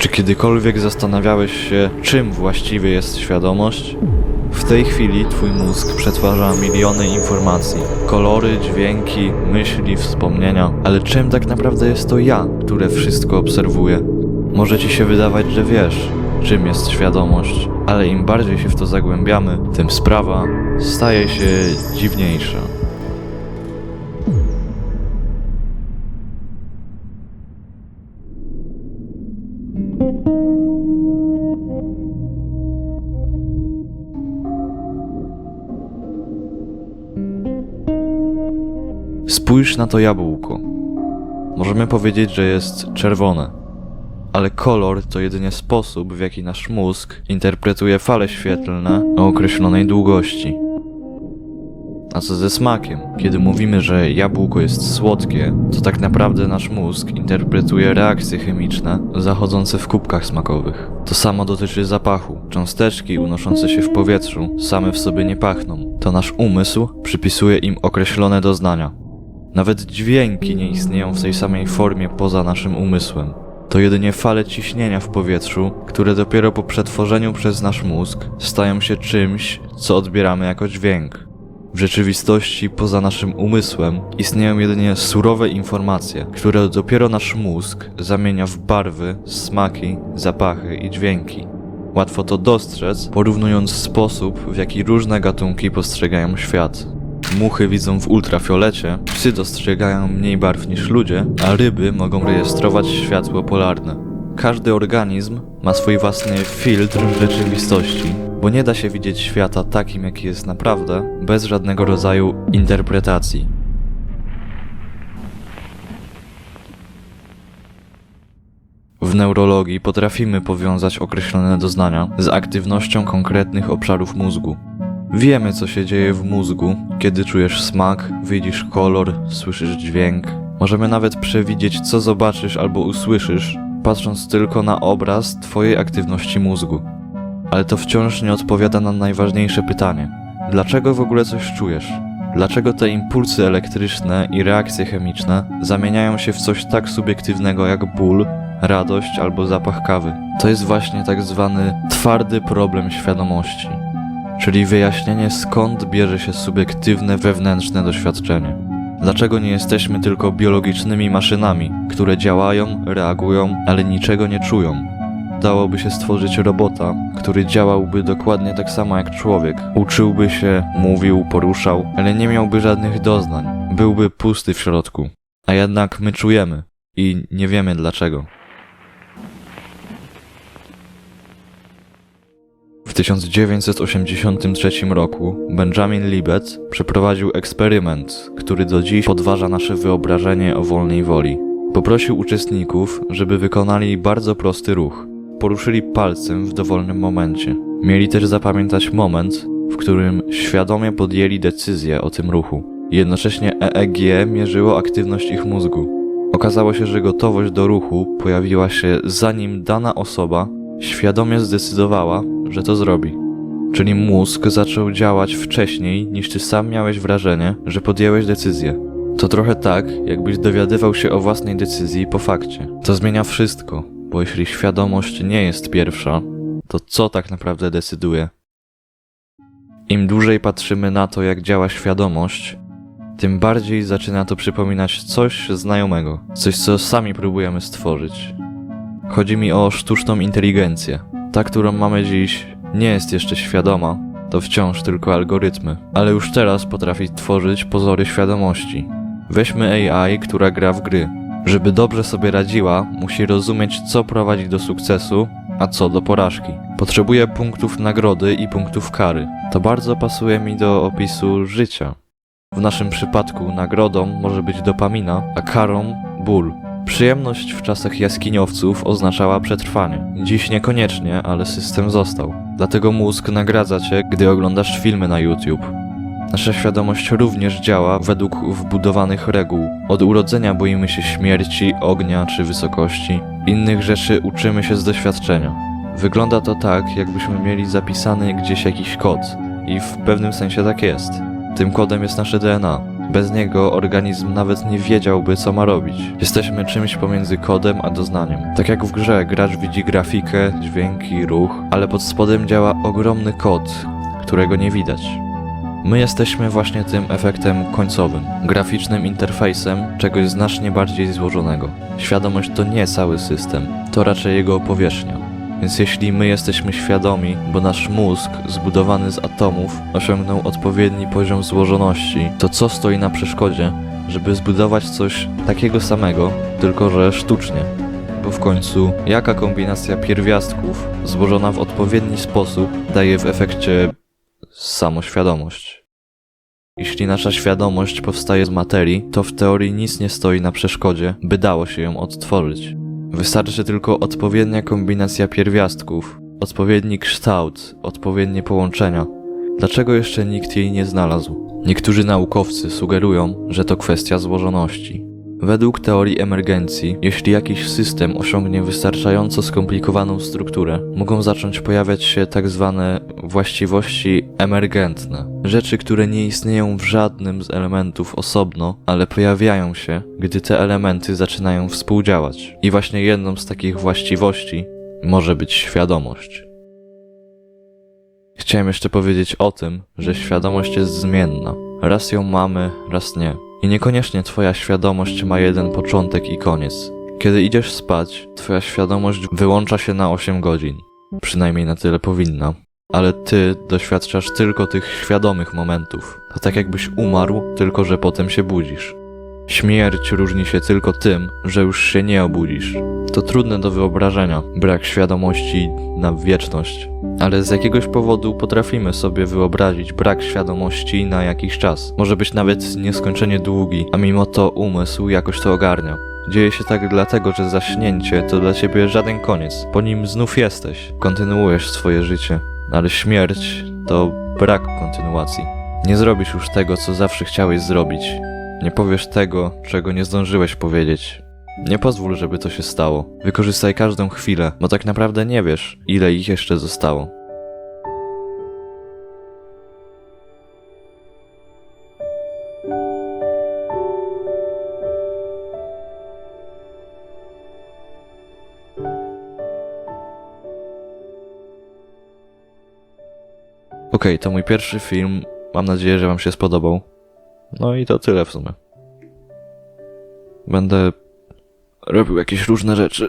Czy kiedykolwiek zastanawiałeś się, czym właściwie jest świadomość? W tej chwili twój mózg przetwarza miliony informacji. Kolory, dźwięki, myśli, wspomnienia. Ale czym tak naprawdę jest to ja, które wszystko obserwuje? Może ci się wydawać, że wiesz, czym jest świadomość, ale im bardziej się w to zagłębiamy, tym sprawa staje się dziwniejsza. Spójrz na to jabłko. Możemy powiedzieć, że jest czerwone. Ale kolor to jedynie sposób, w jaki nasz mózg interpretuje fale świetlne o określonej długości. A co ze smakiem? Kiedy mówimy, że jabłko jest słodkie, to tak naprawdę nasz mózg interpretuje reakcje chemiczne zachodzące w kubkach smakowych. To samo dotyczy zapachu. Cząsteczki unoszące się w powietrzu same w sobie nie pachną. To nasz umysł przypisuje im określone doznania. Nawet dźwięki nie istnieją w tej samej formie poza naszym umysłem. To jedynie fale ciśnienia w powietrzu, które dopiero po przetworzeniu przez nasz mózg stają się czymś, co odbieramy jako dźwięk. W rzeczywistości, poza naszym umysłem, istnieją jedynie surowe informacje, które dopiero nasz mózg zamienia w barwy, smaki, zapachy i dźwięki. Łatwo to dostrzec, porównując sposób, w jaki różne gatunki postrzegają świat. Muchy widzą w ultrafiolecie, psy dostrzegają mniej barw niż ludzie, a ryby mogą rejestrować światło polarne. Każdy organizm ma swój własny filtr rzeczywistości, bo nie da się widzieć świata takim, jaki jest naprawdę, bez żadnego rodzaju interpretacji. W neurologii potrafimy powiązać określone doznania z aktywnością konkretnych obszarów mózgu. Wiemy, co się dzieje w mózgu, kiedy czujesz smak, widzisz kolor, słyszysz dźwięk. Możemy nawet przewidzieć, co zobaczysz albo usłyszysz, patrząc tylko na obraz Twojej aktywności mózgu. Ale to wciąż nie odpowiada na najważniejsze pytanie: dlaczego w ogóle coś czujesz? Dlaczego te impulsy elektryczne i reakcje chemiczne zamieniają się w coś tak subiektywnego jak ból, radość albo zapach kawy? To jest właśnie tak zwany twardy problem świadomości czyli wyjaśnienie skąd bierze się subiektywne wewnętrzne doświadczenie. Dlaczego nie jesteśmy tylko biologicznymi maszynami, które działają, reagują, ale niczego nie czują? Dałoby się stworzyć robota, który działałby dokładnie tak samo jak człowiek. Uczyłby się, mówił, poruszał, ale nie miałby żadnych doznań. Byłby pusty w środku. A jednak my czujemy i nie wiemy dlaczego. W 1983 roku Benjamin Libet przeprowadził eksperyment, który do dziś podważa nasze wyobrażenie o wolnej woli. Poprosił uczestników, żeby wykonali bardzo prosty ruch. Poruszyli palcem w dowolnym momencie. Mieli też zapamiętać moment, w którym świadomie podjęli decyzję o tym ruchu. Jednocześnie EEG mierzyło aktywność ich mózgu. Okazało się, że gotowość do ruchu pojawiła się zanim dana osoba świadomie zdecydowała, że to zrobi. Czyli mózg zaczął działać wcześniej niż ty sam miałeś wrażenie, że podjęłeś decyzję. To trochę tak, jakbyś dowiadywał się o własnej decyzji po fakcie. To zmienia wszystko, bo jeśli świadomość nie jest pierwsza, to co tak naprawdę decyduje? Im dłużej patrzymy na to, jak działa świadomość, tym bardziej zaczyna to przypominać coś znajomego, coś, co sami próbujemy stworzyć. Chodzi mi o sztuczną inteligencję. Ta, którą mamy dziś, nie jest jeszcze świadoma, to wciąż tylko algorytmy, ale już teraz potrafi tworzyć pozory świadomości. Weźmy AI, która gra w gry. Żeby dobrze sobie radziła, musi rozumieć, co prowadzi do sukcesu, a co do porażki. Potrzebuje punktów nagrody i punktów kary. To bardzo pasuje mi do opisu życia. W naszym przypadku nagrodą może być dopamina, a karą ból. Przyjemność w czasach jaskiniowców oznaczała przetrwanie. Dziś niekoniecznie, ale system został. Dlatego mózg nagradza cię, gdy oglądasz filmy na YouTube. Nasza świadomość również działa według wbudowanych reguł. Od urodzenia boimy się śmierci, ognia czy wysokości. Innych rzeczy uczymy się z doświadczenia. Wygląda to tak, jakbyśmy mieli zapisany gdzieś jakiś kod. I w pewnym sensie tak jest. Tym kodem jest nasze DNA. Bez niego organizm nawet nie wiedziałby, co ma robić. Jesteśmy czymś pomiędzy kodem a doznaniem. Tak jak w grze, gracz widzi grafikę, dźwięki, ruch, ale pod spodem działa ogromny kod, którego nie widać. My jesteśmy właśnie tym efektem końcowym, graficznym interfejsem czegoś znacznie bardziej złożonego. Świadomość to nie cały system, to raczej jego powierzchnia. Więc jeśli my jesteśmy świadomi, bo nasz mózg, zbudowany z atomów, osiągnął odpowiedni poziom złożoności, to co stoi na przeszkodzie, żeby zbudować coś takiego samego, tylko że sztucznie? Bo w końcu, jaka kombinacja pierwiastków, złożona w odpowiedni sposób, daje w efekcie samoświadomość? Jeśli nasza świadomość powstaje z materii, to w teorii nic nie stoi na przeszkodzie, by dało się ją odtworzyć. Wystarczy tylko odpowiednia kombinacja pierwiastków, odpowiedni kształt, odpowiednie połączenia. Dlaczego jeszcze nikt jej nie znalazł? Niektórzy naukowcy sugerują, że to kwestia złożoności. Według teorii emergencji, jeśli jakiś system osiągnie wystarczająco skomplikowaną strukturę, mogą zacząć pojawiać się tak zwane właściwości emergentne. Rzeczy, które nie istnieją w żadnym z elementów osobno, ale pojawiają się, gdy te elementy zaczynają współdziałać. I właśnie jedną z takich właściwości może być świadomość. Chciałem jeszcze powiedzieć o tym, że świadomość jest zmienna. Raz ją mamy, raz nie. I niekoniecznie twoja świadomość ma jeden początek i koniec. Kiedy idziesz spać, twoja świadomość wyłącza się na 8 godzin. Przynajmniej na tyle powinna. Ale ty doświadczasz tylko tych świadomych momentów. To tak jakbyś umarł, tylko że potem się budzisz. Śmierć różni się tylko tym, że już się nie obudzisz. To trudne do wyobrażenia, brak świadomości na wieczność. Ale z jakiegoś powodu potrafimy sobie wyobrazić brak świadomości na jakiś czas. Może być nawet nieskończenie długi, a mimo to umysł jakoś to ogarnia. Dzieje się tak dlatego, że zaśnięcie to dla ciebie żaden koniec. Po nim znów jesteś, kontynuujesz swoje życie. Ale śmierć to brak kontynuacji. Nie zrobisz już tego, co zawsze chciałeś zrobić. Nie powiesz tego, czego nie zdążyłeś powiedzieć. Nie pozwól, żeby to się stało. Wykorzystaj każdą chwilę, bo tak naprawdę nie wiesz, ile ich jeszcze zostało. Okej, to mój pierwszy film. Mam nadzieję, że Wam się spodobał. No i to tyle w sumie. Będę robił jakieś różne rzeczy.